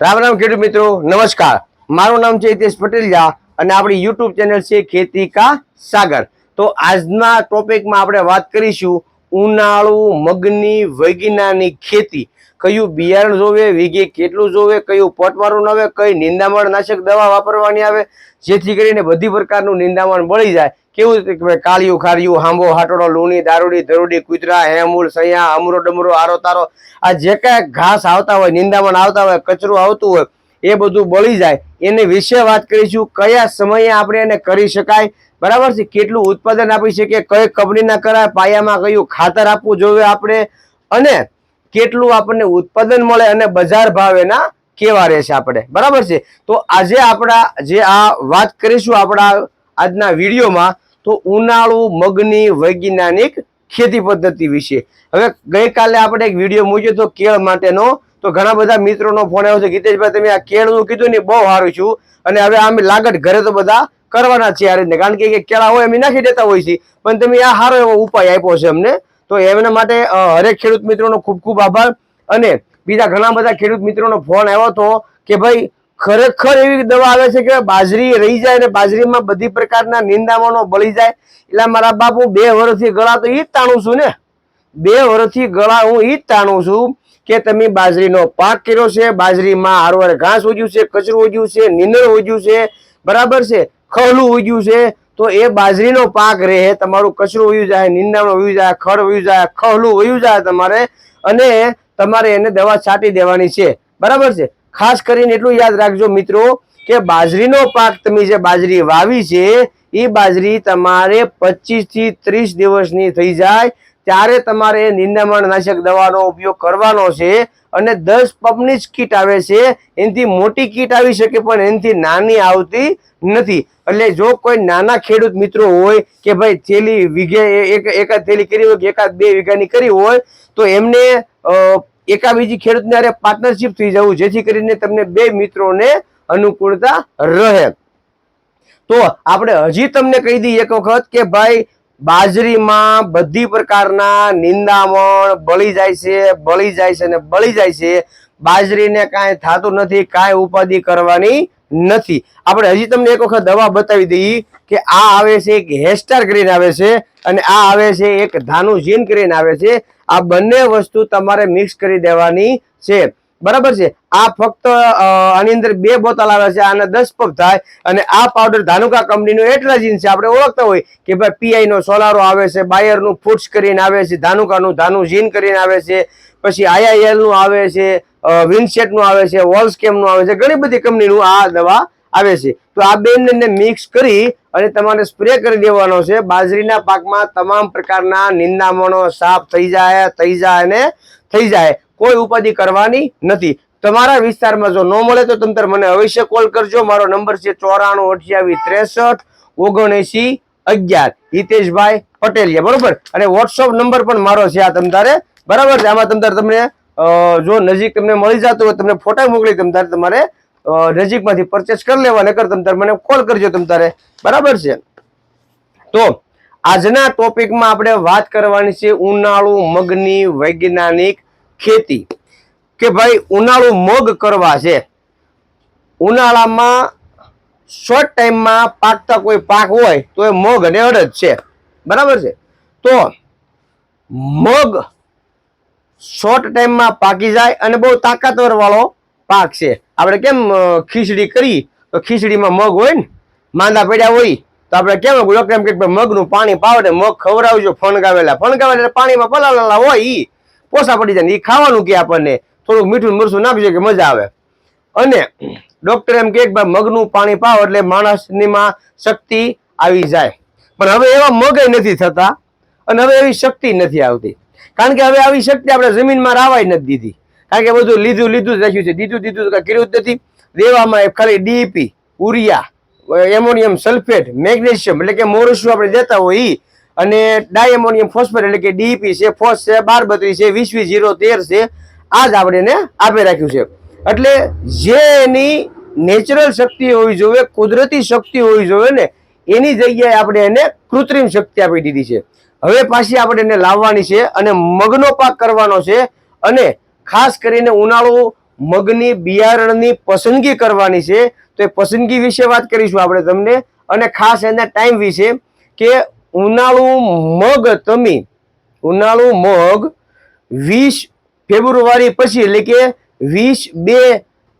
રામ રામ ખેડૂત મિત્રો, નમસ્કાર. મારું નામ છે હિતેશ પટેલિયા અને આપણી યુટ્યુબ ચેનલ છે ખેતી કા સાગર. તો આજના ટોપિકમાં આપણે વાત કરીશું ઉનાળુ મગની વૈજ્ઞાનિક ખેતી. કયું બિયારણ જોવે, વીઘે કેટલું જોવે, કયું પટવારું આવે કઈ નિંદામણ નાશક દવા વાપરવાની આવે, જેથી કરીને બધી પ્રકારનું નિંદામણ મળી જાય. કેવું કાળિયું, ખારિયું હાંબો હાટડો, લૂણી, દારૂડી, ધરૂડી, કૂતરા, હેમૂળ, સૈયા, અમરો, ડમરો, આરો, તારો, આ જે કાંઈ ઘાસ આવતા હોય, નિંદામણ આવતા હોય, કચરું આવતું હોય, એ બધું બળી જાય. એની વિશે વાત કરીશું, કયા સમયે આપણે એને કરી શકાય? બરાબર છે? કેટલું ઉત્પાદન આપી શકીએ? કઈ કંપનીના કરાય? પાયામાં કયું ખાતર આપવું જોઈએ આપણે? અને કેટલું આપણને ઉત્પાદન મળે અને બજાર ભાવ એના કેવા રહેશે આપણે? બરાબર છે? તો આજે આપણા, જે આ વાત કરીશું આપણા આજના વિડીયોમાં તો ઉનાળુ, મગની વૈજ્ઞાનિક ખેતી પદ્ધતિ વિશે. હવે ગઈકાલે આપણે એક વીડિયો મૂક્યો તો કેળ માટેનો. તો ઘણા બધા મિત્રોનો ફોન આવ્યો છે. ગીતેશભાઈ, તમે આ કેળનું કીધું ને બહુ સારું છું. અને હવે આમ લાગટ ઘરે તો બધા કરવાના છે આ રીતને કારણ કે કેળા હોય એમ નાખી દેતા હોય છે. પણ તમે આ સારો એવો ઉપાય આપ્યો છે અમને. તો એમના માટે હરેક ખેડૂત મિત્રોનો ખૂબ ખૂબ આભાર. અને બીજા ઘણા બધા ખેડૂત મિત્રોનો ફોન આવ્યો હતો કે ભાઈ ખરેખર એવી દવા આવે છે કે બાજરી રહી જાય અને બાજરીમાં બધી પ્રકારના નિંદામણો બળી જાય. એટલે મારા બાપુ બે વર્ષથી ગળા તો એ જ તાણું છું ને. બે વર્ષથી ગળા હું એ જ તાણું છું કે તમે બાજરીનો પાક કર્યો છે, બાજરીમાં હારવાર ઘાસ ઉગ્યું છે, કચરું ઉગ્યું છે, નીંદર ઉગ્યું છે, બરાબર છે ખહલું ઉગ્યું છે, તો એ બાજરીનો પાક રહે, તમારું કચરું વયું જાય, નિંદામણ વયું જાય ખડ વયું જાય ખહલું વયું જાય તમારે અને તમારે એને દવા છાંટી દેવાની છે. બરાબર છે? ખાસ કરીને એટલું યાદ રાખજો મિત્રો કે બાજરીનો પાક તમે જે બાજરી વાવી છે, એ બાજરી તમારે પચીસથી ત્રીસ દિવસની થઈ જાય. ત્યારે તમારે નિંદામણ નાશક દવાનો ઉપયોગ કરવાનો છે અને દસ પંપની જ કીટ આવે છે. એનાથી મોટી કીટ આવી શકે પણ એનાથી નાની આવતી નથી. એટલે જો કોઈ નાના ખેડૂત મિત્રો હોય કે ભાઈ થેલી વીઘે એક એકાદ થેલી કરી હોય કે એકાદ બે વીઘાની કરી હોય, તો એમને અ, એકા બીજી ખેડૂતને હારે પાર્ટનરશિપ થઈ જવું જેથી કરીને તમને બે મિત્રોને અનુકૂળતા રહે. તો આપણે હજી તમને કહી દઈએ એક વખત કે ભાઈ બાજરીમાં બધી પ્રકારના નિંદામણ બળી જાય છે બળી જાય છે અને બળી જાય છે. બાજરીને કાંઈ થતું નથી કાંઈ ઉપાધિ કરવાની નથી. આપણે હજી તમને એક વખત દવા બતાવી દઈએ કે આ આવે છે એક હેસ્ટાર કરીને આવે છે અને આ આવે છે એક ધાનું જીન કરીને આવે છે. આ બંને વસ્તુ તમારે મિક્સ કરી દેવાની છે. બરાબર છે? આ ફક્ત આની અંદર બે બોતલ આવે છે, આને દસ પગ થાય અને આ પાવડર ધાનુકા કંપનીનું જીન છે, આપણે ઓળખતા હોય કે ભાઈ પીઆઈ નો સોલારો આવે છે, બાયરનું ફૂડ્સ કરીને આવે છે, ધાનુકાનું ધાનુ જીન કરીને આવે છે, પછી આઈઆઈએલનું આવે છે વિન્ડસેટનું આવે છે વોલ્સકેમનું આવે છે, ઘણી બધી કંપનીનું આ દવા આવે છે. તો આ બેને મિક્સ કરી અને તમારે સ્પ્રે કરી દેવાનો છે. બાજરીના પાકમાં તમામ પ્રકારના નિંદામણો સાફ થઈ જાય થઈ જાય અને થઈ જાય. કોઈ ઉપાધિ કરવાની નથી. તમારા વિસ્તારમાં જો ન મળે તો તમે મને અવશ્ય કોલ કરજો. મારો નંબર છે ચોરાણું અઠ્યાવીસ ત્રેસઠ ઓગણએસી અગિયાર. હિતેશભાઈ પટેલિયા, બરોબર? અને વોટ્સઅપ નંબર પણ મારો છે આ તમ તારે બરાબર છે? આમાં તમ તારે તમને જો નજીક તમને મળી જતું હોય, તમને ફોટા મોકલી, તમ તારે તમારે નજીકમાંથી પરચેસ કરી લેવા નકર તમ તારે મને કોલ કરજો તમ તારે. બરાબર છે? તો આજના ટોપિકમાં આપણે વાત કરવાની છે ઉનાળુ મગની વૈજ્ઞાનિક ખેતી. કે ભાઈ, ઉનાળુ મગ કરવા છે. ઉનાળામાં શોર્ટ ટાઈમમાં પાકતા કોઈ પાક હોય, તો એ મગ અને અડદ છે. બરાબર છે? તો મગ શોર્ટ ટાઈમમાં પાકી જાય અને બહુ તાકાતવર વાળો પાક છે. આપણે કેમ ખીચડી કરી? તો ખીચડીમાં મગ હોય ને, માંદા પડ્યા હોય, તો આપણે કેમ ડોક્ટર એમ કે મગનું પાણી પાવો ને મગ ખવડાવજો ફણગાવેલા. ફણગાવેલા પાણીમાં પલાળેલા હોય ઈ. પોસા પડી જાય ઈ ખાવાનું કે આપણને. થોડુંક મીઠું મરચું નાખજો કે મજા આવે. અને ડોક્ટર એમ કે મગનું પાણી પાવ એટલે માણસનીમાં શક્તિ આવી જાય. પણ હવે એવા મગ નથી થતા. અને હવે એવી શક્તિ નથી આવતી. કારણ કે હવે આવી શક્તિ આપણે જમીનમાં રાવાય નથી દીધી. કારણ કે બધું લીધું લીધું જ રાખ્યું છે. દીધું દીધું કાંઈ કર્યું જ નથી. દેવામાં ખાલી DP urea ammonium sulphate, magnesium એટલે કે મોરસું આપણે દેતા હોય એ અને ડાયમોનિયમ ફોસ્ફેટ એટલે કે ડીપી છે, ફોસ છે બાર બત્રીસ છે વીસ વીસ જીરો તેર છે, આ જ આપણે એને આપી રાખ્યું છે. એટલે જે એની નેચરલ શક્તિ હોવી જોઈએ, કુદરતી શક્તિ હોવી જોઈએ ને, એની જગ્યાએ આપણે એને કૃત્રિમ શક્તિ આપી દીધી છે. હવે પાછી આપણે એને લાવવાની છે અને મગનો પાક કરવાનો છે અને ખાસ કરીને ઉનાળુ મગની, બિયારણની પસંદગી કરવાની છે. તો એ પસંદગી વિશે વાત કરીશું આપણે તમને. અને ખાસ એના ટાઈમ વિશે કે ઉનાળુ મગ તમે, ઉનાળુ મગ વીસ ફેબ્રુઆરી પછી એટલે કે વીસ બે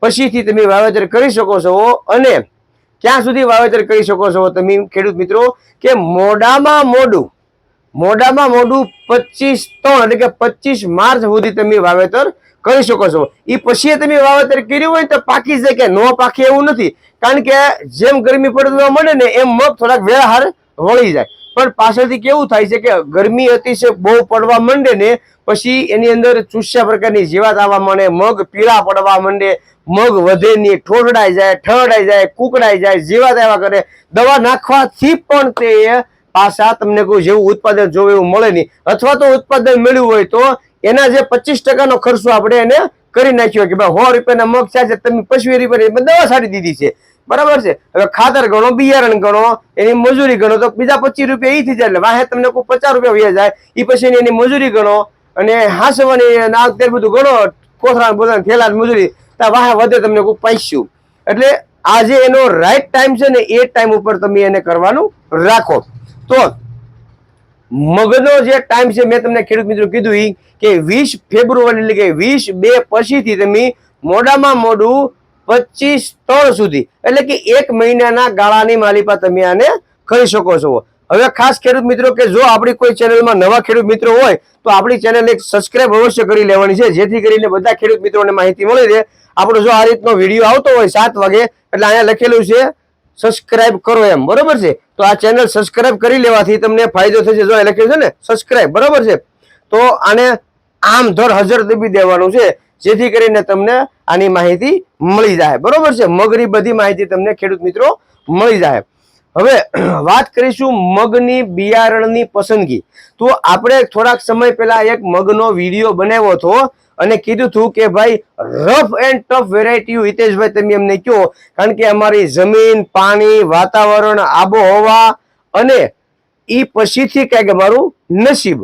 પછીથી તમે વાવેતર કરી શકો છો. અને ક્યાં સુધી વાવેતર કરી શકો છો તમે ખેડૂત મિત્રો? કે મોડામાં મોડું મોડામાં મોડું પચીસ ત્રણ એટલે કે પચીસ માર્ચ સુધી તમે વાવેતર કરી શકો છો. એ પછી તમે વાવેતર કર્યું હોય તો પાકી જાય કે ન પાકે એવું નથી. કારણ કે જેમ ગરમી પડવા મળે ને એમ મગ થોડાક વેળાહાર વળી જાય. પણ પાછળથી કેવું થાય છે કે ગરમી અતિશય બહુ પડવા માંડે ને પછી એની અંદર ચૂસ્યા પ્રકારની જીવાત આવવા માંડે, મગ પીળા પડવા માંડે, મગ વધે નહીં ઠોઠડાઈ જાય, ઠરડાઈ જાય, કુકડાઈ જાય, જીવાત આવ્યા કરે. દવા નાખવાથી પણ તે પાછા તમને કોઈ જેવું ઉત્પાદન જોવે એવું મળે નહીં. અથવા તો ઉત્પાદન મળ્યું હોય તો એના જે પચીસ ટકાનો ખર્ચો આપણે એને કરી નાખ્યો કે ભાઈ સો રૂપિયાના મગ છે છે તમે પચીસ રૂપિયા દવા સારી દીધી છે. બરાબર છે? હવે ખાતર ગણો, બિયારણ ગણો, એની મજૂરી ગણો, તો બીજા પચીસ રૂપિયા એ થઈ જાય એટલે વાહે તમને કોઈ પચાસ રૂપિયા વ્યાજ જાય એ પછી એની મજૂરી ગણો અને હાંસવાની નાગ તે બધું ગણો કોથરાણ બોથળા થેલા મજૂરી, તો વાહે વધે તમને કોઈ પૈસ્યું એટલે આજે એનો રાઈટ ટાઈમ છે ને એ ટાઈમ ઉપર તમે એને કરવાનું રાખો. તો મગનો જે ટાઈમ છે, મેં તમને ખેડૂત મિત્રો કીધું એ કે વીસ ફેબ્રુઆરી, એટલે કે વીસ બે પછીથી તમે મોડામાં મોડું પચીસ ત્રણ સુધી, એટલે કે એક મહિનાના ગાળાની માલિપા તમે આને કરી શકો છો. હવે ખાસ ખેડૂત મિત્રો કે જો આપણી કોઈ ચેનલમાં નવા ખેડૂત મિત્રો હોય, તો આપણી ચેનલ એક સબસ્ક્રાઇબ અવશ્ય કરી લેવાની છે, જેથી કરીને બધા ખેડૂત મિત્રોને માહિતી મળી રહે. આપણો જો આ રીતનો વીડિયો આવતો હોય સાત વાગે, એટલે અહીંયા લખેલું છે સબસ્ક્રાઇબ કરો એમ, બરોબર છે? તો આ ચેનલ સબસ્ક્રાઇબ કરી લેવાથી તમને ફાયદો થશે. જો લખ્યું છે ને સબસ્ક્રાઇબ બરોબર છે? તો આને આમ ધર હજર દબી દેવાનું છે, જેથી કરીને તમને આની માહિતી મળી જાય. બરોબર છે? મગની બધી માહિતી તમને ખેડૂત મિત્રો મળી જાય. હવે વાત કરીશું મગની બિયારણની પસંદગી. તો આપણે થોડાક સમય પહેલા એક મગનો વીડિયો બનાવ્યો હતો. અને કીધું હતું કે ભાઈ રફ એન્ડ ટફ વેરાયટી હિતેશભાઈ, તમે એમને કહો. કારણ કે અમારી જમીન, પાણી, વાતાવરણ, આબોહવા અને એ પછીથી કંઈક અમારું નસીબ.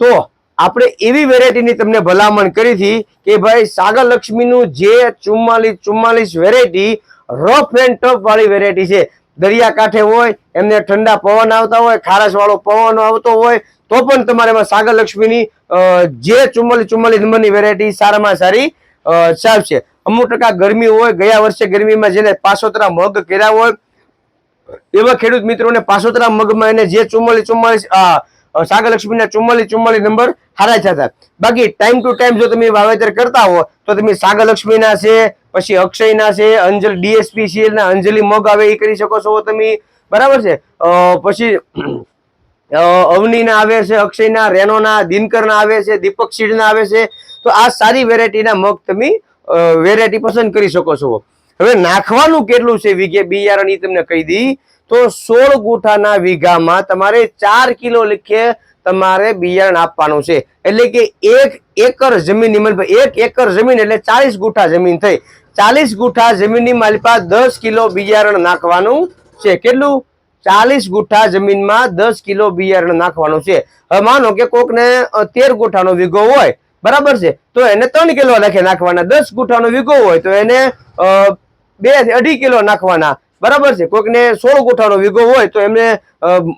તો આપણે એવી વેરાયટીની તમને ભલામણ કરી હતી કે ભાઈ સાગર લક્ષ્મીનું જે ચુમ્માલીસ ચુમ્માલીસ વેરાયટી રફ એન્ડ ટફ વાળી વેરાયટી છે. દરિયાકાંઠે હોય, એમને ઠંડા પવન આવતા હોય ખારસ વાળો પવન આવતો હોય તો પણ તમારે એમાં સાગર લક્ષ્મીની જે ચુમ્માલીસ ચુમ્માલીસ નંબરની વેરાયટી સારામાં સારી સાફ છે. અમુક ટકા ગરમી હોય, ગયા વર્ષે ગરમીમાં જેને પાસોતરા મગ કર્યા હોય, એવા ખેડૂત મિત્રોને પાસોતરા મગમાં એને જે ચુમ્માલીસ ચુમ્માલીસ સાગર લક્ષ્મીના ચુમ્માલીસ ચુમ્માલીસ નંબર હારા થતા બાકી ટાઈમ ટુ ટાઈમ જો તમે વાવેતર કરતા હો, તો તમે સાગર લક્ષ્મીના છે, પછી અક્ષયના છે, અંજલ, ડીએસપી સીએલ ના અંજલિ મગ આવે એ કરી શકો છો તમે. બરાબર છે? પછી અવનીના આવે છે, અક્ષયના, રેનોના, દિનકરના આવે છે, દીપક સીડના આવે છે. તો આ સારી વેરાયટીના મગ તમે વેરાયટી પસંદ કરી શકો છો. હવે નાખવાનું કેટલું છે વીઘે? બિયારણ એ તમને કહી દી. તો સોળ ગુઠાના વીઘામાં તમારે ચાર કિલો લીખે તમારે બિયારણ આપવાનું છે. એટલે કે એક એકર માલિપા એક એકર જમીન એટલે ચાલીસ ગુઠા જમીન થઈ. ચાલીસ ગુઠા જમીનની માલિપા દસ કિલો બિયારણ નાખવાનું છે. કેટલું? ચાલીસ ગુઠા જમીનમાં દસ કિલો બિયારણ નાખવાનું છે. હવે માનો કે કોકને તેર ગુઠાનો વીઘો હોય, બરાબર છે? તો એને ત્રણ કિલો નાખે નાખવાના. દસ ગુઠાનો વીઘો હોય તો એને બે અઢી કિલો નાખવાના. બરાબર છે? કોઈકને સોળ ગુઠાનો વીઘો હોય તો એમને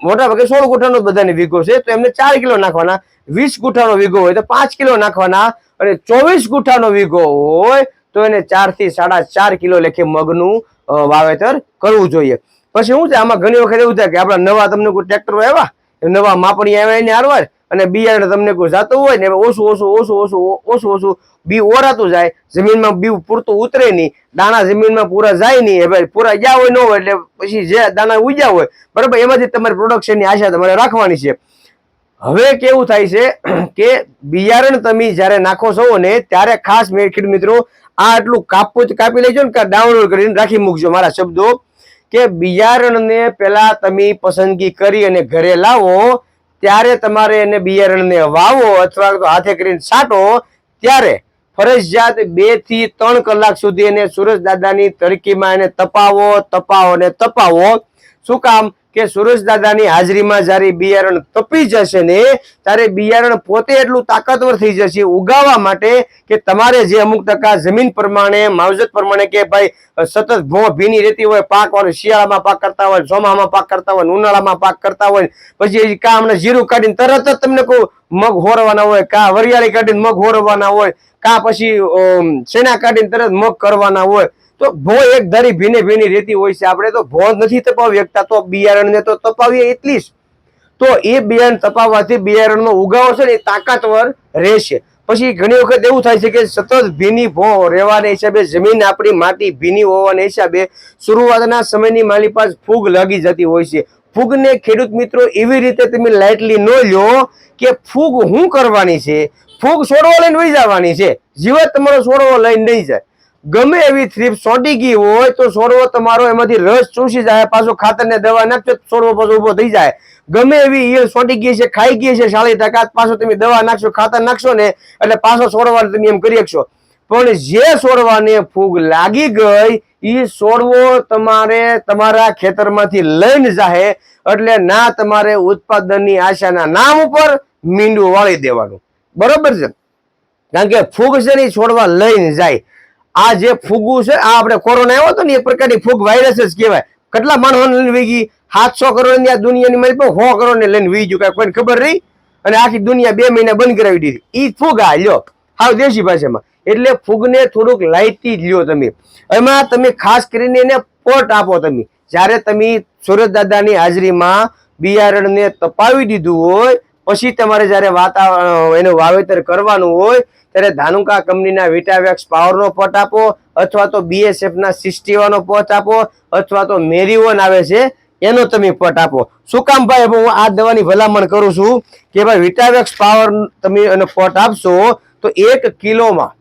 મોટા ભાગે સોળ ગુઠાનો બધાને વીઘો છે, તો એમને ચાર કિલો નાખવાના. વીસ ગુઠાનો વીઘો હોય તો પાંચ કિલો નાખવાના. અને ચોવીસ ગુઠાનો વીઘો હોય તો એને ચારથી સાડા ચાર કિલો લેખે મગનું વાવેતર કરવું જોઈએ. પછી શું છે? આમાં ઘણી વખત એવું થાય કે આપણા નવા તમને કોઈ ટ્રેક્ટરો આવ્યા નવા માપણી આવ્યા એને હારવાર અને બિયારણ તમને કોઈ જાતું હોય ને ઓછું ઓછું ઓછું ઓછું ઓછું ઓછું બી ઓરાતું જાય, જમીનમાં બી પૂરતું ઉતરે નહીં, દાણા જમીનમાં પૂરા જાય નહીં હવે પૂરા ગયા હોય ન હોય એટલે પછી જે દાણા ઉગ્યા હોય, બરાબર, એમાંથી તમારી પ્રોડક્શનની આશા તમારે રાખવાની છે. હવે કેવું થાય છે કે બિયારણ તમે જ્યારે નાખો છો ને, ત્યારે ખાસ મેં ખેડૂત મિત્રો આ આટલું કાપવું કાપી લેજો ને ડાઉનલોડ કરીને રાખી મૂકજો, મારા શબ્દો. કે બિયારણને પહેલા તમે પસંદગી કરી અને ઘરે લાવો, ત્યારે તમારે એને બિયારણને વાવો અથવા તો હાથે કરીને છાંટો, ત્યારે ફરજિયાત બેથી ત્રણ કલાક સુધી એને સુરજ દાદાની તડકીમાં એને તપાવો તપાવો ને તપાવો. શું કામ? કે સુરેશ દાદાની હાજરીમાં જ્યારે બિયારણ તપી જશે ને, ત્યારે બિયારણ પોતે એટલું તાકાતવર થઈ જશે ઉગાવવા માટે કે તમારે જે અમુક ટકા જમીન પ્રમાણે, માવજત પ્રમાણે કે ભાઈ સતત ભો ભીની રહેતી હોય, પાક વાળો શિયાળામાં પાક કરતા હોય ચોમામાં પાક કરતા હોય, ઉનાળામાં પાક કરતા હોય, પછી કા હમણાં જીરું કાઢીને તરત જ તમને કહું મગ હોરવાના હોય, કા વરિયાળી કાઢીને મગ હોરવાના હોય, કા પછી સેના કાઢીને તરત મગ કરવાના હોય તો ભો એક ધારી ભીને ભીની રહેતી હોય છે. આપણે તો ભો નથી તપાવી શકતા. તો બિયારણને તો તપાવીએ એટલી જ. તો એ બિયારણ તપાવવાથી બિયારણનો ઉગાવો છે ને એ તાકાતવર રહેશે. પછી ઘણી વખત એવું થાય છે કે સતત ભીની ભો રહેવાના હિસાબે જમીન આપણી માટી ભીની હોવાના હિસાબે શરૂઆતના સમયની માલી પાસ ફૂગ લાગી જતી હોય છે. ફૂગને ખેડૂત મિત્રો એવી રીતે તમે લાઇટલી ન લ્યો કે ફૂગ શું કરવાની છે? ફૂગ છોડવો લઈને વહી જવાની છે. જીવત તમારો છોડવો લઈને નહીં જાય. ગમે એવી થ્રીપ સોંટી ગઈ હોય તો છોડવો તમારો એમાંથી રસ ચૂસી જાય, પાછો ખાતરને દવા નાખશો છોડવો પાછો ઊભો થઈ જાય. ગમે એવી ઈયળ સોટી ગઈ છે, ખાઈ ગઈ છે સાળી ટકા પાછો તમે દવા નાખશો, ખાતર નાખશો ને, એટલે પાછો છોડવાનું તમે એમ કરી શકશો. પણ જે છોડવાને ફૂગ લાગી ગઈ એ છોડવો તમારે તમારા ખેતરમાંથી લઈને જાહે, એટલે ના તમારે ઉત્પાદનની આશાના નામ ઉપર મીંડું વાળી દેવાનું. બરોબર છે? કારણ કે ફૂગ છે ને છોડવા લઈને જાય. આ જે ફૂગું છે, આ આપણે કોરોના આવ્યો હતો ને, એ પ્રકારની ફૂગ વાયરસ જ કહેવાય. કેટલા માણસોને લઈને વી ગઈ સાતસો કરોડની આ દુનિયાની મારી પણ સો કરોડ ને લઈને વી ગયું, કાંઈ કોઈને ખબર રહી અને આખી દુનિયા બે મહિના બંધ કરાવી દીધી. ઈ ફૂગ આ, લ્યો. હાવ દેશી ભાષામાં. એટલે ફૂગને થોડુંક લાઈટી જ લ્યો તમે. એમાં તમે ખાસ કરીને એને પોટ આપો તમે. જ્યારે તમે સુરત દાદાની હાજરીમાં બિયારણને તપાવી દીધું હોય પછી તમારે જ્યારે વાતાવરણ એનું વાવેતર કરવાનું હોય, ત્યારે ધાનુકા કંપનીના વિટાવેક્સ પાવરનો પોટ આપો, અથવા તો બીએસએફના સિસ્ટીવાનો પોટ આપો, અથવા તો મેરીઓન આવે છે, એનો તમે પટ આપો. શું કામ ભાઈ હું આ દવાની ભલામણ કરું છું કે ભાઈ વિટાવેક્સ પાવર તમે એનો પોટ આપશો, તો એક કિલોમાં,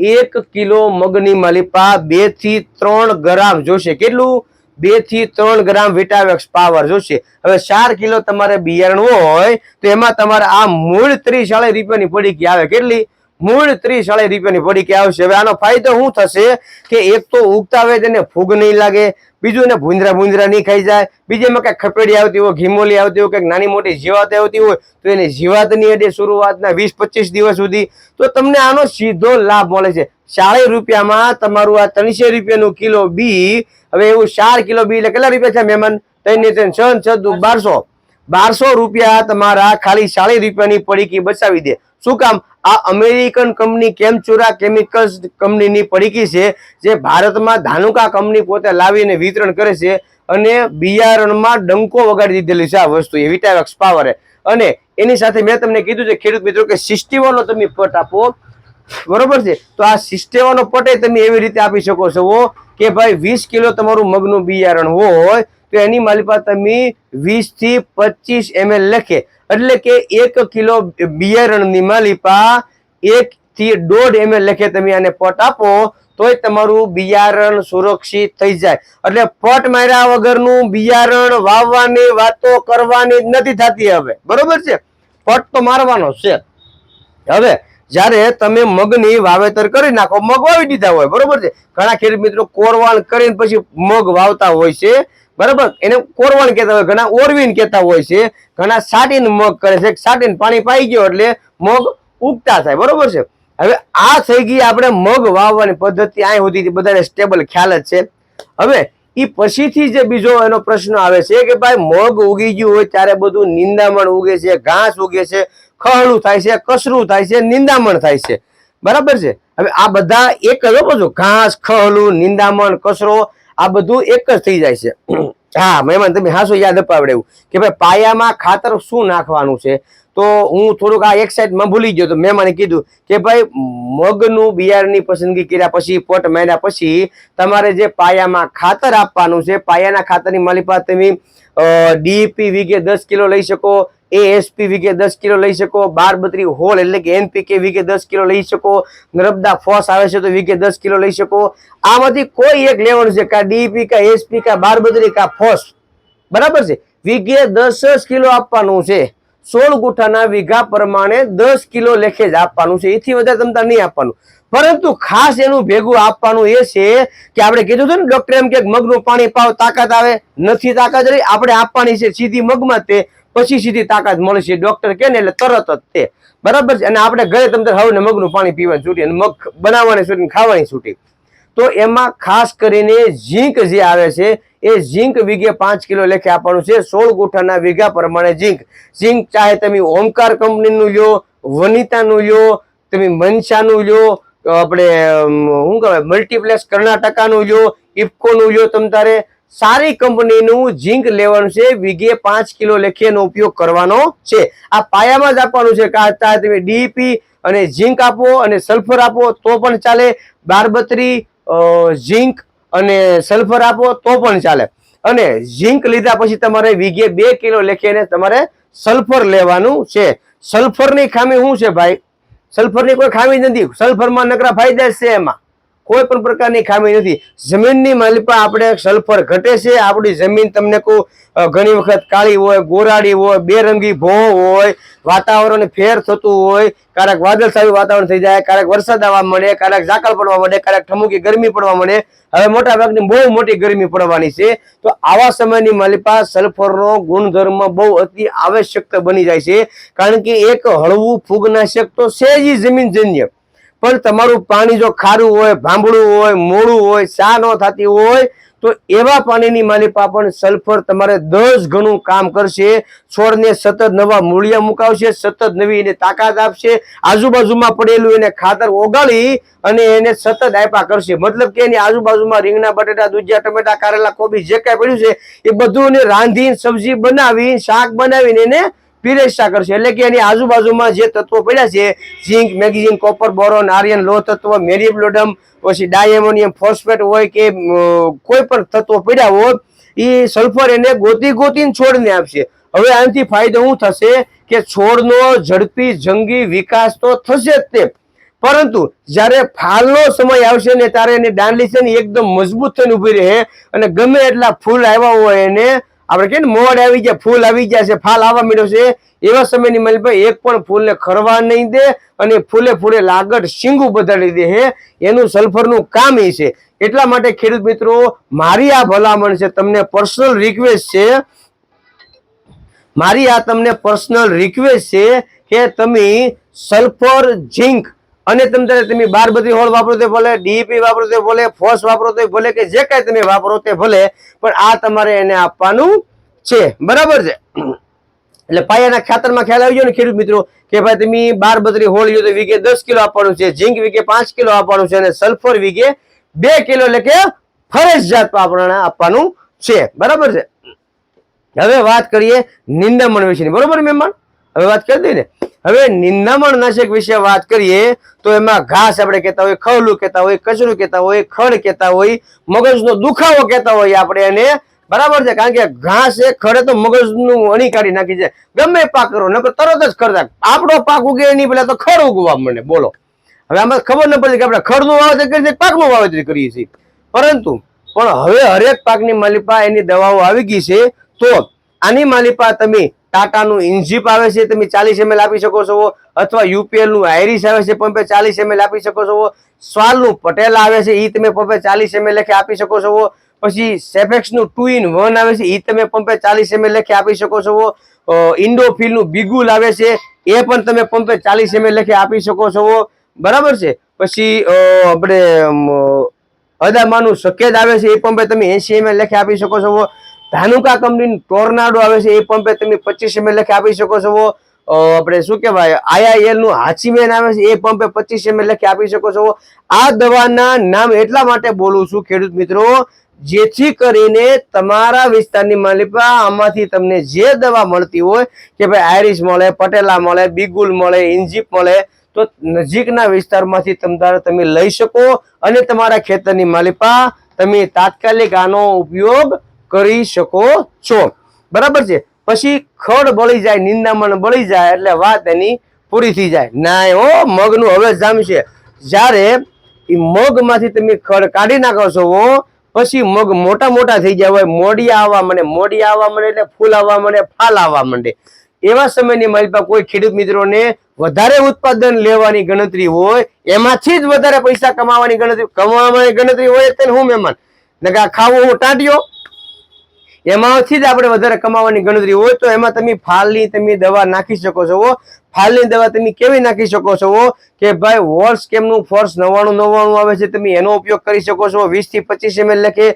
એક કિલો મગની માલિપા બેથી ત્રણ ગ્રામ જોશે. કેટલું? બેથી ત્રણ ગ્રામ વિટાવેક્સ પાવર જોશે. હવે ચાર કિલો તમારે બિયારણ હોય તો એમાં તમારે આ મૂળ ત્રીસ ચાલીસ રૂપિયાની પડીકી આવે. કેટલી? મૂળ ત્રીસ ચાળીસ રૂપિયાની પડીકી આવશે. હવે આનો ફાયદો શું થશે કે એક તો ઉગતા હોય તેને ફૂગ નહીં લાગે, બીજું એને ભૂંદરા ભૂંદરા નહીં ખાઈ જાય, બીજી એમાં કાંઈક ખપેડી આવતી હોય ઘીમોલી આવતી હોય, કંઈક નાની મોટી જીવાત આવતી હોય, તો એની જીવાતની અડે શરૂઆતના વીસ પચીસ દિવસ સુધી. તો તમને આનો સીધો લાભ મળે છે. ચાળીસ રૂપિયામાં તમારું આ ત્રણસો રૂપિયાનું કિલો બી, હવે એવું ચાર કિલો બી એટલે કેટલા રૂપિયા છે મહેમાન ત્રણ ત્રણ, છ છ બારસો. બારસો રૂપિયા તમારા ખાલી ચાળીસ રૂપિયાની પડીકી બચાવી દે. શું કામ? આ અમેરિકન કંપની કેમચુરા કેમિકલ્સ કંપનીની પડીકી છે, જે ભારતમાં ધાનુકા કંપની પોતે લાવીને વિતરણ કરે છે અને બિયારણમાં ડંકો વગાડી દીધેલી છે આ વસ્તુ, એ વિટાવેક્સ પાવરે અને એની સાથે મેં તમને કીધું છે, ખેડૂત મિત્રો, કે સિસ્ટીવાનો તમે પટ આપો. બરોબર છે? તો આ સિસ્ટેવાનો પટે તમે એવી રીતે આપી શકો છો કે ભાઈ વીસ કિલો તમારું મગનું બિયારણ હોય, તો એની માલિપા તમે વીસથી પચીસ એમએલ લખે. એટલે કે એક કિલો બિયારણની માલિપા એક થી દોઢ એમએલ લખે તમે આને પટ આપો, તોય તમારું બિયારણ સુરક્ષિત થઈ જાય. એટલે પટ માર્યા વગરનું બિયારણ વાવવાની વાતો કરવાની નથી થતી હવે. બરોબર છે? પટ તો મારવાનો છે. હવે જ્યારે તમે મગની વાવેતર કરી નાખો, મગ વાવી દીધા હોય, બરોબર છે? ઘણા ખેડૂત મિત્રો કોરવાણ કરીને પછી મગ વાવતા હોય છે. બરાબર? એને કોરવણ કહેતા હોય, ઘણા ઓરવીન કહેતા હોય છે, ઘણા સાટીન મગ કરે છે સાટીન પાણી પાઈ ગયો એટલે મગ ઉગતા થાય, બરોબર છે? હવે આ થઈ ગઈ આપણે મગ વાવવાની પદ્ધતિ અહીં સુધી બધાને સ્ટેબલ ખ્યાલ જ છે. હવે એ પછીથી જે બીજો એનો પ્રશ્ન આવે છે કે ભાઈ, મગ ઉગી ગયું હોય ત્યારે બધું નિંદામણ ઉગે છે, ઘાસ ઉગે છે ખહડું થાય છે, કસરું થાય છે, નિંદામણ થાય છે. બરાબર છે? હવે આ બધા એક જ ઘાસ ખહલું નિંદામણ કચરો આ બધું એક જ થઈ જાય છે. હા મહેમાન તમે હાસો યાદ અપાવડે એવું કે ભાઈ પાયામાં ખાતર શું નાખવાનું છે? તો હું થોડુંક આ એક સાઈડમાં ભૂલી ગયો તો મહેમાને કીધું કે ભાઈ, મગનું બિયારણની પસંદગી કર્યા પછી, પોટ માર્યા પછી તમારે જે પાયામાં ખાતર આપવાનું છે, પાયાના ખાતરની માલિપા તમે ડીપી વીઘે દસ કિલો લઈ શકો એએસપી વીઘે દસ કિલો લઈ શકો બાર બત્રી હોલ એટલે કે એનપીકે વીઘે દસ કિલો લઈ શકો, નર્મદા ફોસ આવે છે તો વીઘે દસ કિલો લઈ શકો. આમાંથી કોઈ એક લેવાનું છે, કા ડીપી કા એસપી કા બાર બત્રી કા ફોસ. બરાબર છે? વીઘે દસ જ કિલો આપવાનું છે. સોળ ગુઠાના વીઘા પ્રમાણે દસ કિલો લેખે જ આપવાનું છે. એથી વધારે તમતા નહીં આપવાનું. પરંતુ ખાસ એનું ભેગું આપવાનું એ છે કે આપણે કીધું હતું ને, ડોક્ટર એમ કે મગનું પાણી પાવ તાકાત આવે, નથી તાકાત રહી, આપણે આપવાની છે. સીધી મગમાં તે પછી સીધી તાકાત મળશે ડોક્ટર કે ને એટલે તરત જ તે. બરાબર છે? અને આપણે ઘરે તમને હવે મગનું પાણી પીવાની છૂટી અને મગ બનાવવાની છૂટી ખાવાની છૂટી. તો એમાં ખાસ કરીને ઝીંક જે આવે છે, એ ઝીંક વીઘે પાંચ કિલો લેખે આપવાનું છે. સોળ ગુઠાના વીઘા પ્રમાણે ઝીંક. ઝીંક ચાહે તમે ઓમકાર કંપનીનું લ્યો, વનિતાનું લ્યો, તમે મનસાનું લ્યો આપણે શું કહેવાય મલ્ટીપ્લેક્સ કર્ણાટકાનું લ્યો, ઇફકોનું લ્યો તમ તારે. સારી કંપનીનું ઝીંક લેવાનું છે, વીઘે પાંચ કિલો લેખેનો ઉપયોગ કરવાનો છે. આ પાયામાં જ આપવાનું છે કા ચાહે તમે ડીપી અને ઝીંક આપો અને સલ્ફર આપો તો પણ ચાલે. બારબત્રી ઝીંક અને સલ્ફર આપો તો પણ ચાલે. અને ઝીંક લીધા પછી તમારે વીઘે બે કિલો લેખીને તમારે સલ્ફર લેવાનું છે. સલ્ફરની ખામી શું છે ભાઈ? સલ્ફરની કોઈ ખામી નથી. સલ્ફરમાં નકરા ફાયદા છે એમાં. કોઈ પણ પ્રકારની ખામી નથી. જમીનની માલિપા આપણે સલ્ફર ઘટે છે. આપણી જમીન તમને કહું ઘણી વખત કાળી હોય ગોરાડી હોય, બેરંગી ભો હોય વાતાવરણ ફેર થતું હોય ક્યારેક વાદળછાયું વાતાવરણ થઈ જાય ક્યારેક વરસાદ આવવા મળે ક્યારેક ઝાકળ પડવા મળે ક્યારેક ઠમુકી ગરમી પડવા મળે. હવે મોટા ભાગની બહુ મોટી ગરમી પડવાની છે. તો આવા સમયની માલિપા સલ્ફરનો ગુણધર્મ બહુ અતિ આવશ્યક બની જાય છે. કારણ કે એક હળવું ફૂગનાશક તો છે જ જમીનજન્ય. પણ તમારું પાણી જો ખારું હોય, ભાંભળું હોય, મોડું હોય ચા ન થતી હોય, તો એવા પાણીની માલિપા પણ સલ્ફર તમારે દસ ગણું કામ કરશે. છોડને સતત નવા મૂળિયા મુકાવશે, સતત નવી એને તાકાત આપશે. આજુબાજુમાં પડેલું એને ખાતર ઓગાળી અને એને સતત આપ્યા કરશે. મતલબ કે એની આજુબાજુમાં રીંગણા, બટેટા, દૂધિયા, ટમેટા, કારેલા, કોબી જે કાંઈ પડ્યું છે, એ બધું એને રાંધીને, સબ્જી બનાવી શાક બનાવીને એને પીરેસા કરશે. એટલે કે એની આજુબાજુમાં જે તત્વો પડ્યા છે, zinc magnesium copper, boron, iron, લોહ તત્વ, મેરીબ્લોડમ, પછી ડાયમોનિયમ, ફોસ્ફેટ હોય કે કોઈ પણ તત્વો પડ્યા હોય એ સલ્ફર એને ગોતી ગોતીને છોડને આપશે. હવે આનાથી ફાયદો શું થશે કે છોડનો ઝડપી, જંગી વિકાસ તો થશે જ તે પરંતુ જ્યારે ફાલનો સમય આવશે ને ત્યારે એની દાંડલી છે ને એકદમ મજબૂત થઈને ઊભી રહે અને ગમે એટલા ફૂલ આવ્યા હોય એને આપણે કે મોડ આવી જાય ફૂલ આવી ગયા છે, ફાલ આવવા મળ્યો છે. એવા સમયની મલભાઈ એક પણ ફૂલને ખરવા નહીં દે અને ફૂલે ફૂલે લાગડ શીંગું બધાડી દે હે. એનું સલ્ફરનું કામ એ છે. એટલા માટે ખેડૂત મિત્રો, મારી આ ભલામણ છે, તમને પર્સનલ રિક્વેસ્ટ છે. મારી આ તમને પર્સનલ રિક્વેસ્ટ છે કે તમે સલ્ફર, ઝીંક અને તમે તમે બાર બધી હોળ વાપરો તે ભલે ડીપી વાપરો તે ભલે, ફોસ વાપરો તે ભલે કે જે કાંઈ તમે વાપરો તે ભલે, પણ આ તમારે એને આપવાનું છે. બરાબર છે? એટલે પાયાના ખાતરમાં ખ્યાલ આવી ગયો ને ખેડૂત મિત્રો, કે ભાઈ તમે બાર બત્રી હોળ લ્યો તો વીઘે દસ કિલો આપવાનું છે, ઝીંક વીઘે પાંચ કિલો આપવાનું છે અને સલ્ફર વીઘે બે કિલો એટલે કે ફરજિયાત આપણને આપવાનું છે. બરાબર છે? હવે વાત કરીએ નિંદામણ વિશેની. બરોબર મહેમાન? હવે વાત કરી દઈએ ને. હવે નિંદામણ નાશક વિશે વાત કરીએ, તો એમાં ઘાસ આપણે કહેતા હોય, ખવલું કહેતા હોય, કચરું કહેતા હોય, ખડ કહેતા હોય, મગજનો દુખાવો કહેતા હોય આપણે એને. બરાબર છે? કારણ કે ઘાસ એ ખડે તો મગજનું અણી કાઢી નાખી છે. ગમે પાક કરો, નકર તરત જ કરતા આપણો પાક ઉગે એની પેલા તો ખડ ઉગવા મને બોલો. હવે આમાં ખબર ન પડે કે આપણે ખડનું વાવેતર કરીએ છીએ પાકનું વાવેતર કરીએ છીએ. પરંતુ, પણ હવે હરેક પાકની માલિપા એની દવાઓ આવી ગઈ છે, તો આની માલિપા તમે ટાટાનું ઇન્જીપ આવે છે, તમે ચાલીસ એમએલ આપી શકો છો, અથવા યુપીએલનું આયરીસ આવે છે, પંપે ચાલીસ એમએલ આપી શકો છો, સ્વાલનું પટેલ આવે છે એ તમે પંપે ચાલીસ એમએલ લખે આપી શકો છો, પછી સેફેક્સનું ટુ ઇન વન આવે છે એ તમે પંપે ચાલીસ એમએલ લેખે આપી શકો છો ઇન્ડોફિલનું બિગુલ આવે છે, એ પણ તમે પંપે ચાલીસ એમએલ લેખે આપી શકો છો, બરાબર છે? પછી આપણે અદામાનું સકેદ આવે છે, એ પંપે તમે એસી એમએલ લખે આપી શકો છો ધાનુકા કંપનીનું ટોર્નાડો આવે છે, એ પંપે તમે પચીસ એમએલ લખી આપી શકો છો. આપણે શું કહેવાય આઈઆઈએલનું હાચીમેન આવે છે, એ પંપે પચીસ એમએલ લખી આપી શકો છો. આ દવાના નામ એટલા માટે બોલું છું, ખેડૂત મિત્રો, જેથી કરીને તમારા વિસ્તારની માલિપા આમાંથી તમને જે દવા મળતી હોય, કે ભાઈ આયરિશ મળે, પટેલા મળે, બિગુલ મળે ઇન્જીપ મળે, તો નજીકના વિસ્તારમાંથી તમારે તમે લઈ શકો. અને તમારા ખેતરની માલિકા તમે તાત્કાલિક આનો ઉપયોગ કરી શકો છો. બરાબર છે? પછી ખડ બળી જાય, નિંદામણ બળી જાય, એટલે વાત એની પૂરી થઈ જાય. ના હો, મગનું હવે જામશે જ્યારે એ મગમાંથી તમે ખડ કાઢી નાખો છો પછી મગ મોટા મોટા થઈ ગયા હોય મોડિયા આવવા માંડે મોડિયા આવવા માંડે એટલે ફૂલ આવવા માંડે, ફાલ આવવા માંડે. એવા સમયની મારી પાસે કોઈ ખેડૂત મિત્રોને વધારે ઉત્પાદન લેવાની ગણતરી હોય, એમાંથી જ વધારે પૈસા કમાવાની ગણતરી કમાવાની ગણતરી હોય તેને હું મહેમાન? નકા ખાવું હું ટાંટ્યો એમાંથી જ આપણે વધારે કમાવાની ગણતરી હોય તો એમાં તમે ફાલની તમે દવા નાખી શકો છો ફાલની દવા તમે કેવી નાખી શકો છો? કે ભાઈ વોર્સ કેમનું ફોર્સ નવાણું નવ્વાણું આવે છે, તમે એનો ઉપયોગ કરી શકો છો. વીસથી પચીસ એમએલ લખે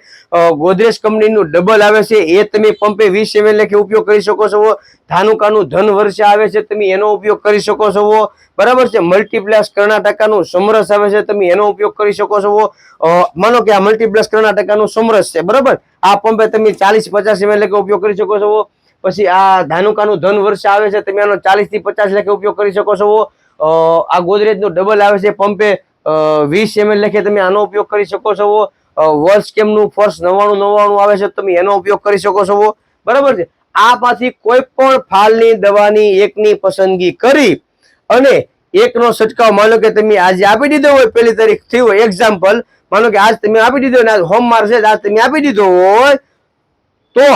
ગોદરેજ કંપનીનું ડબલ આવે છે, એ તમે પંપે વીસ એમએલ લખે ઉપયોગ કરી શકો છો. ધાનુકાનું ધન વર્ષે આવે છે, તમે એનો ઉપયોગ કરી શકો છો. બરાબર છે? મલ્ટીપ્લસ કર્ણાટકાનું સમરસ આવે છે, તમે એનો ઉપયોગ કરી શકો છો. માનો કે આ મલ્ટીપ્લસ કર્ણાટકાનું સમરસ છે, બરાબર? આ પંપે તમે ચાલીસ પચાસ એમએલ લખે ઉપયોગ કરી શકો છો. પછી આ ધાનુકાનું ધન વર્ષ આવે છે, તમે આનો ચાલીસથી પચાસ લેખે ઉપયોગ કરી શકો છો. આ ગોદરેજનું ડબલ આવે છે, પંપે વીસ એમએલ લેખે તમે આનો ઉપયોગ કરી શકો છો. વર્ષ કેમનું? ફર્સ્ટ નવ્વાણું નવ્વાણું આવે છે, તમે એનો ઉપયોગ કરી શકો છો. બરાબર છે? આ પાછી કોઈ પણ ફાલની દવાની, એકની પસંદગી કરી અને એકનો છંટકાવ, માનો કે તમે આજે આપી દીધો હોય, પહેલી તારીખ થઈ હોય એક્ઝામ્પલ માનો કે આજ તમે આપી દીધો ને, આજ હોમવાર છે, આજ તમે આપી દીધો હોય, તો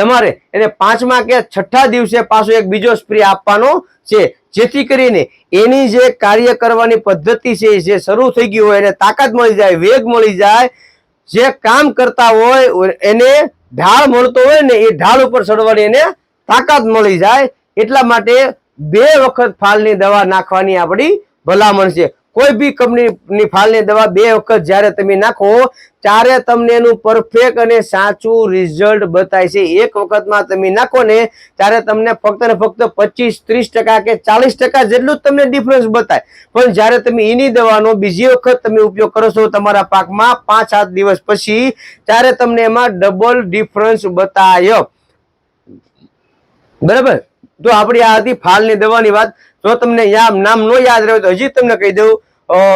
તમારે એને પાંચમા કે છઠ્ઠા દિવસે પાછો એક બીજો સ્પ્રે આપવાનો છે. જેથી કરીને એની જે કાર્ય કરવાની પદ્ધતિ છે, જે શરૂ થઈ ગઈ હોય એને તાકાત મળી જાય, વેગ મળી જાય, જે કામ કરતા હોય એને ઢાળ મળતો હોય ને એ ઢાળ ઉપર ચડવાની એને તાકાત મળી જાય. એટલા માટે બે વખત ફાલની દવા નાખવાની આપણી ભલામણ છે. કોઈ બી કંપનીની ફાલની દવા બે વખત જ્યારે તમે નાખો, ત્યારે તમને એનું પરફેક્ટ અને સાચું રિઝલ્ટ બતાય છે. એક વખતમાં તમે નાખો ને, ત્યારે તમને ફક્ત ને ફક્ત પચીસ, ત્રીસ ટકા કે ચાલીસ ટકા જેટલું જ તમને ડિફરન્સ બતાય. પણ જ્યારે તમે એની દવાનો બીજી વખત તમે ઉપયોગ કરો છો તમારા પાકમાં પાંચ, સાત દિવસ પછી, ત્યારે તમને એમાં ડબલ ડિફરન્સ બતાય. બરાબર? તો આપણી આ હતી ફાલની દવાની વાત, જો તમને યા નામ ન યાદ રહ્યું તો હજી તમને કહી દઉં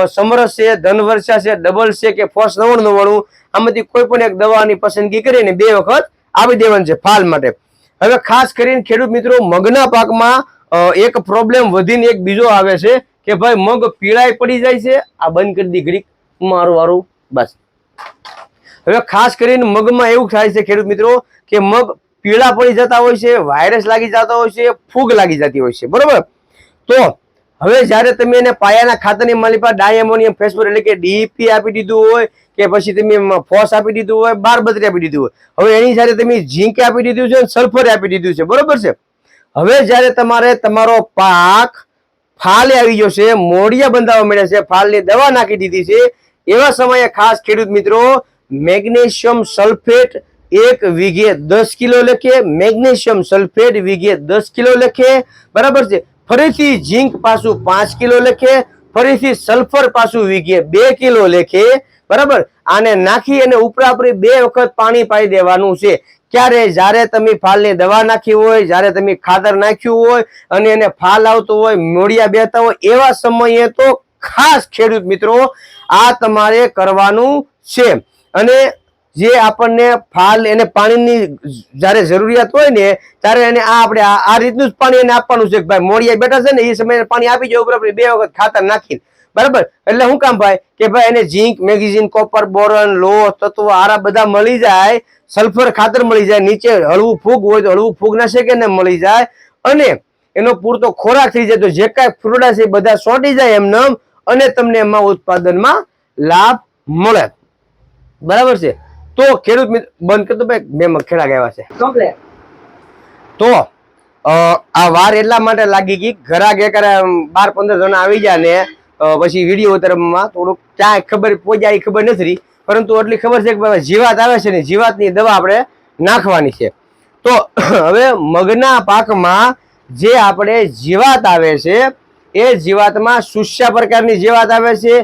સમરસ છે, ધનવર્ષા છે, ડબલ છે કે ફર્સ્ટ નવ્વાણું નવ્વાણું આમાંથી કોઈ પણ એક દવાની પસંદગી કરીને બે વખત આપી દેવાની છે ફાલ માટે. હવે ખાસ કરીને ખેડૂત મિત્રો, મગના પાકમાં એક પ્રોબ્લેમ વધીને એક બીજો આવે છે કે ભાઈ મગ પીળાઈ પડી જાય છે, આ બંધ કરી દી ઘડીક, મારું વારું, બસ. હવે ખાસ કરીને મગમાં એવું થાય છે ખેડૂત મિત્રો કે મગ પીળા પડી જતા હોય છે, વાયરસ લાગી જતા હોય છે, ફૂગ લાગી જતી હોય છે, બરોબર? તો હવે જ્યારે તમે એને પાયાના ખાતરની માલિપા ડાયમોનિયમ, ફેસફોર એટલે કે ડીપી આપી દીધું હોય કે પછી તમે ફોસ આપી દીધું હોય બારબત્રી આપી દીધું હોય. હવે એની જ્યારે તમે ઝીંક આપી દીધું છે સલ્ફર આપી દીધું છે, બરોબર છે? હવે જ્યારે તમારે તમારો પાક ફાલે આવી છે, મોડિયા બંધાવા મળ્યા છે, ફાલની દવા નાખી દીધી છે, એવા સમયે ખાસ ખેડૂત મિત્રો મેગ્નેશિયમ સલ્ફેટ એક વીઘે દસ કિલો લખીએ મેગ્નેશિયમ સલ્ફેટ વીઘે દસ કિલો લખીએ બરાબર છે? ફરીથી ઝીંક પાછું પાંચ કિલો લખીએ ફરીથી સલ્ફર પાછું વીઘે બે કિલો લખીએ બરાબર? આને નાખી અને ઉપરાપરી બે વખત પાણી પાઈ દેવાનું છે. ક્યારે? જ્યારે તમે ફાલની દવા નાખી હોય, જ્યારે તમે ખાતર નાખ્યું હોય અને એને ફાલ આવતો હોય, મોડિયા બેતા હોય, એવા સમયે તો ખાસ ખેડૂત મિત્રો, આ તમારે કરવાનું છે. અને જે આપણને ફાલ એને પાણીની જ્યારે જરૂરિયાત હોય ને, ત્યારે એને આ આપણે આ રીતનું જ પાણી એને આપવાનું છે ભાઈ મોડિયા બેઠા છે ને, એ સમયે પાણી આપી જાય ઉપર બે વખત ખાતર નાખીને. બરાબર? એટલે શું કામ ભાઈ? કે ભાઈ એને ઝીંક, મેગેઝીન, કોપર, બોરન, લોહ, તત્વો, આરા બધા મળી જાય, સલ્ફર ખાતર મળી જાય, નીચે હળવું ફૂગ હોય તો હળવું ફૂગ ના શકે ને મળી જાય, અને એનો પૂરતો ખોરાક થઈ જાય તો જે કાંઈ ફ્રૂડા છે એ બધા સોટી જાય એમને અને તમને એમાં ઉત્પાદનમાં લાભ મળે. બરાબર છે? તો ખેડૂત મિત્ર બંધ કરતો ભાઈ બે મખેડા ગયા છે. તો આ વાર એટલા માટે લાગી ગઈ ગયા કરે બાર પંદર જણા આવી ગયા ને પછી વીડિયો ઉતારવામાં થોડુંક ક્યાંય ખબર પહોંચ્યા એ ખબર નથી પરંતુ એટલી ખબર છે કે જીવાત આવે છે ને જીવાતની દવા આપણે નાખવાની છે. તો હવે મગના પાકમાં જે આપણે જીવાત આવે છે એ જીવાતમાં સુસ્યા પ્રકારની જીવાત આવે છે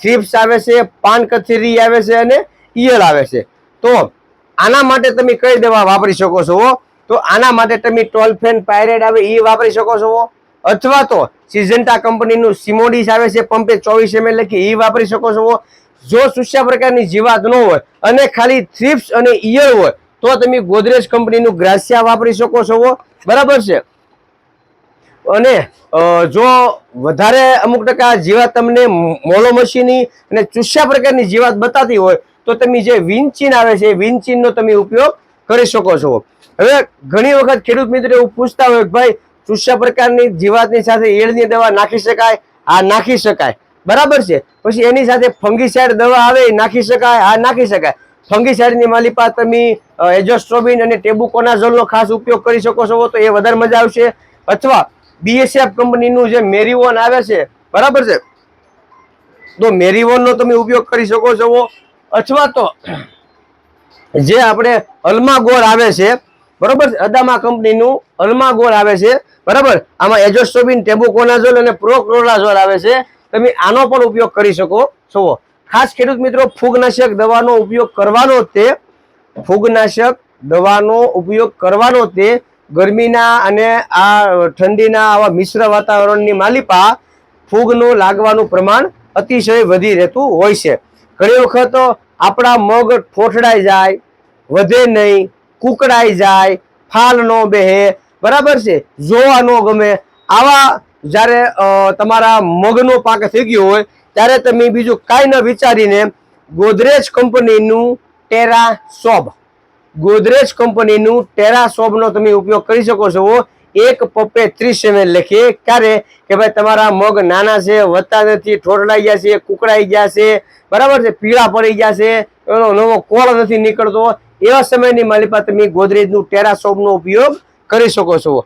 થ્રિપ્સ આવે છે પાન કથેરી આવે છે અને ઈયળ આવે છે. તો આના માટે તમે કઈ દવા વાપરી શકો છો? તો આના માટે તમે ટોલફેન પાયરેટ આવે એ વાપરી શકો છો. અથવા તો સિઝન્ટા કંપનીનું સિમોડિસ આવે છે, પંપે ચોવીસ એમએલ લખી એ વાપરી શકો છો. જો સુસ્યા પ્રકારની જીવાત ન હોય અને ખાલી થ્રિપ્સ અને ઇયર હોય, તો તમે ગોદરેજ કંપનીનું ગ્રાસિયા વાપરી શકો છો. બરાબર છે? અને જો વધારે અમુક ટકા જીવાત તમને મોલોમસીની અને ચુસ્યા પ્રકારની જીવાત બતાતી હોય તો તમે જે વિનચીન આવે છે વિનચીનનો તમે ઉપયોગ કરી શકો છો. હવે ઘણી વખત ખેડૂત મિત્રો એવું પૂછતા હોય કે ભાઈ ચૂસ્યા પ્રકારની જીવાતની સાથે ઈયળની દવા નાખી શકાય? આ નાખી શકાય. બરાબર છે. પછી એની સાથે ફંગીસાઇડ દવા આવે, એ નાખી શકાય? આ નાખી શકાય. ફંગીસાઇડની માલિપા તમે એજોસ્ટ્રોબિન અને ટેબુકોનાઝોલનો ખાસ ઉપયોગ કરી શકો છો, તો એ વધારે મજા આવશે. અથવા બીએસએફ કંપનીનું જે મેરીવોન આવે છે, બરાબર છે? તો મેરીવોનનો તમે ઉપયોગ કરી શકો છો. અથવા તો જે આપણે અલ્માગોર આવે છે, બરોબર? અદામા કંપનીનું અલ્માગોર આવે છે, બરાબર? આમાં એજોસ્ટોબિન, ટેબુકોનાઝોલ અને પ્રોક્લોરાઝોલ આવે છે. તમે આનો પણ ઉપયોગ કરી શકો છો. ખાસ ખેડૂત મિત્રો, ફૂગનાશક દવાનો ઉપયોગ કરવાનો તે, ફૂગનાશક દવાનો ઉપયોગ કરવાનો તે ગરમીના અને આ ઠંડીના આવા મિશ્ર વાતાવરણની માલિપા ફૂગનું લાગવાનું પ્રમાણ અતિશય વધી રહેતું હોય છે. ઘણી વખત આપણા મગ ઠોઠડાઈ જાય, વધે નહીં, કુકડાઈ જાય, ફાલ ન બેહે. બરાબર છે? જોવા ન ગમે. આવા જ્યારે તમારા મગનો પાક થઈ ગયો હોય, ત્યારે તમે બીજું કાંઈ ન વિચારીને ગોદરેજ કંપનીનું ટેરા સોબ ગોદરેજ કંપનીનું ટેરા સોબનો તમે ઉપયોગ કરી શકો છો. એક પપ્પે ત્રીસ એમએલ લખીએ ક્યારે? કે ભાઈ તમારા મગ નાના છે, વધતા નથી ઠોરડાઈ ગયા છે કુકડાઈ ગયા છે, બરાબર છે? પીળા પડી ગયા છે. એનો નવો કોળ નથી નીકળતો. એવા સમયની માલિપા તમે ગોદરેજનું ટેરાસોપનો ઉપયોગ કરી શકો છો.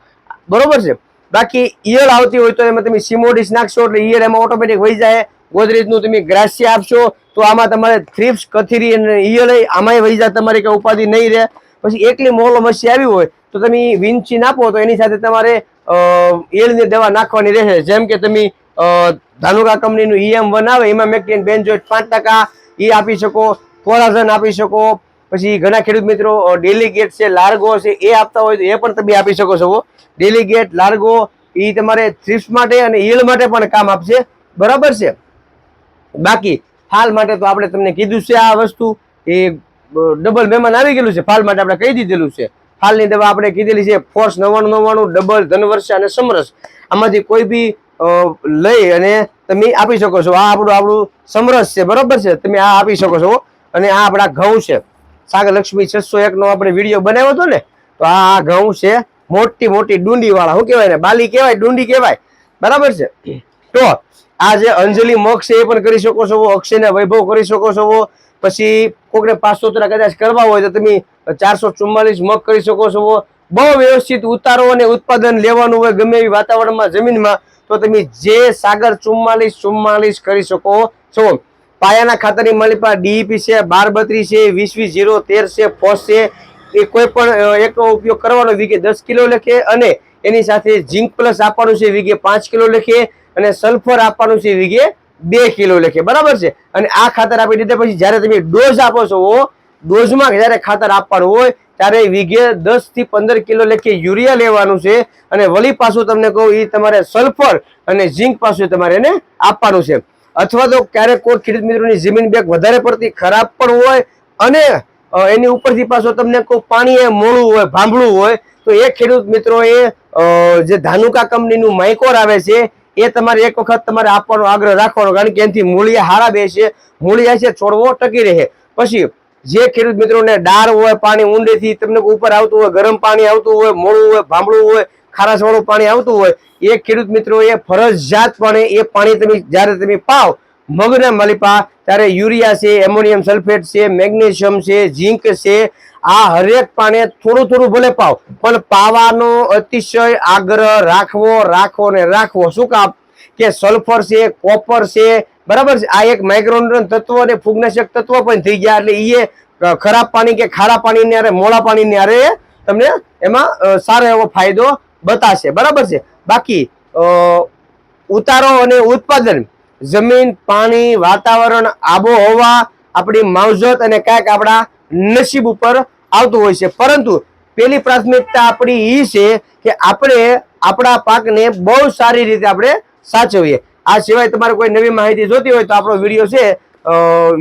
બરોબર છે? બાકી ઈયળ આવતી હોય તો એમાં તમે સિમોડિસ નાખશો એટલે ઈયળ એમાં ઓટોમેટિક વહી જાય. ગોદરેજનું તમે ગ્રાસ્ય આપશો તો આમાં તમારે થ્રીપ્સ, કથીરી અને ઈયળ આમાંય વહી જાય. તમારી કે ઉપાધિ નહીં રહે. પછી એકલી મોલ મસી આવી હોય તો તમે વિંચી નાખો તો એની સાથે તમારે એળની દવા નાખવાની રહેશે. જેમ કે તમે ધાનુકા કંપનીનું ઈએમ વન આવે, એમાં મેક્ટિન બેન્જોઇટ પાંચ ટકા એ આપી શકો, કોરાઝન આપી શકો, પછી ઘણા ખેડૂત મિત્રો ડેલિગેટ છે, લાર્ગો છે, એ આપતા હોય તો એ પણ તમે આપી શકો છો. ડેલિગેટ, લાર્ગો એ તમારે થ્રિપ્સ માટે અને ઈયળ માટે પણ કામ આપશે. બરાબર છે? બાકી, ફાલ માટે તો આપણે તમને કીધું છે આ વસ્તુ. એ ડબલ મહેમાન આવી ગયેલું છે, ફાલ માટે આપણે કહી દીધેલું છે. ફાલની દવા આપણે કીધેલી છે, ફોર્સ નવ્વાણું નવ્વાણું ડબલ ધનવર્ષ અને સમરસ. આમાંથી કોઈ બી લઈ અને તમે આપી શકો છો. આ આપણું આપણું સમરસ છે, બરોબર છે? તમે આ આપી શકો છો. અને આ આપણા ઘઉં છે. સાગર લક્ષ્મી છસો એકનો આપણે વીડિયો બનાવ્યો હતો ને, તો આ આ ઘઉં છે, મોટી મોટી ડુંડીવાળા. શું કહેવાય ને બાલી કહેવાય, ડુંડી કહેવાય. બરાબર છે? તો આ જે અંજલિ મોક્ષ છે, એ પણ કરી શકો છો, અક્ષયના વૈભવ કરી શકો છો. પછી કોકને પાંચસો તરા કદાચ કરવા હોય તો તમે ચારસો ચુમ્માલીસ મગ કરી શકો છો. બહુ વ્યવસ્થિત ઉતારો અને ઉત્પાદન લેવાનું હોય ગમે એવી વાતાવરણમાં, જમીનમાં, તો તમે જે સાગર ચુમ્માલીસ ચુમ્માલીસ કરી શકો છો. પાયાના ખાતરની માલિપા ડીઈપી છે બાર બત્રીસ છે વીસ વીસ જીરો તેર છે, ફોસ છે. એ કોઈ પણ એકનો ઉપયોગ કરવાનો વીઘે દસ કિલો લખે અને એની સાથે ઝીંક પ્લસ આપવાનું છે વીઘે પાંચ કિલો લખે અને સલ્ફર આપવાનું છે વીઘે બે કિલો લખે. બરાબર છે? અને આ ખાતર આપી દીધા પછી જ્યારે તમે ડોઝ આપો છો ડોઝમાં જ્યારે ખાતર આપવાનું હોય, ત્યારે વીઘે દસથી પંદર કિલો લેખે યુરિયા લેવાનું છે. અને વળી પાછું તમને કહું એ તમારે સલ્ફર અને ઝિંક પાછું તમારે એને આપવાનું છે. અથવા તો ક્યારેક કોઈ ખેડૂત મિત્રોની જમીન બેગ વધારે પડતી ખરાબ પણ હોય, અને એની ઉપરથી પાછો તમને કોઈ પાણી એ મોળું હોય, ભાંભળું હોય, તો એ ખેડૂત મિત્રોએ એ જે ધાનુકા કંપનીનું માઇકોર આવે છે, એ તમારે એક વખત તમારે આપવાનો આગ્રહ રાખવાનો, કારણ કે એનાથી મૂળિયા હારા બેસે, મૂળિયા છે, છોડવો ટકી રહે. પછી જે ખેડૂત મિત્રોને ડાર હોય, પાણી ઊંડેથી તમને ઉપર આવતું હોય, ગરમ પાણી આવતું હોય મોળું હોય, ભાંભળું હોય ખારાસવાળું પાણી આવતું હોય, એ ખેડૂત મિત્રો એ ફરજિયાતપણે એ પાણી તમે જ્યારે તમે પાવ, મગના મલિપા, ત્યારે યુરિયા છે, એમોનિયમ સલ્ફેટ છે, મેગ્નેશિયમ છે, ઝીંક છે, આ હરેક પાણી થોડું થોડું ભલે પાવ, પણ પાવાનો અતિશય આગ્રહ રાખવો રાખવો ને રાખવો. શું કામ? કે સલ્ફર છે, કોપર છે બરાબર છે? આ એક માઇક્રોન્યુટ્રન તત્વ અને ફૂગનાશક તત્વ પણ થઈ ગયા એટલે એ ખરાબ પાણી કે ખારા પાણી ને મોળા પાણી ને તમને એમાં સારો એવો ફાયદો બતાશે. બરાબર છે? બાકી ઉતારો અને ઉત્પાદન, જમીન, પાણી, વાતાવરણ, આબોહવા, આપણી માવજત અને કાંઈક આપણા નસીબ ઉપર આવતું હોય છે. પરંતુ પેલી પ્રાથમિકતા આપણી એ છે કે આપણે આપણા પાકને બહુ સારી રીતે આપણે સાચવીએ. આ સિવાય તમારે કોઈ નવી માહિતી જોતી હોય તો આપણો વીડિયો છે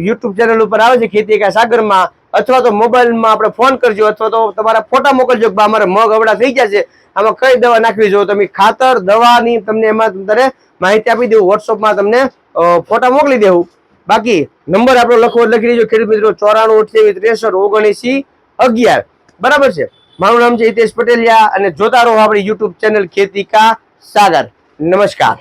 યુટ્યુબ ચેનલ ઉપર આવે છે, ખેતી કા સાગરમાં, અથવા તો મોબાઈલમાં આપણે ફોન કરજો, અથવા તો તમારા ફોટા મોકલજો કે અમારે મગ અવડા થઈ ગયા છે, આમાં કઈ દવા નાખવી જોઈએ? તમે ખાતર, દવાની તમને એમાં તમારે માહિતી આપી દેવું વોટ્સઅપમાં તમને ફોટા મોકલી દેવું. બાકી નંબર આપણો લખવો લખી દેજો, ખેડૂત મિત્રો, ચોરાણું, અઠ્યાવીસ, ત્રેસઠ ઓગણીસી અગિયાર. બરાબર છે? મારું નામ છે હિતેશ પટેલિયા અને જોતા રહો આપણી યુટ્યુબ ચેનલ ખેતી કા સાગર. નમસ્કાર.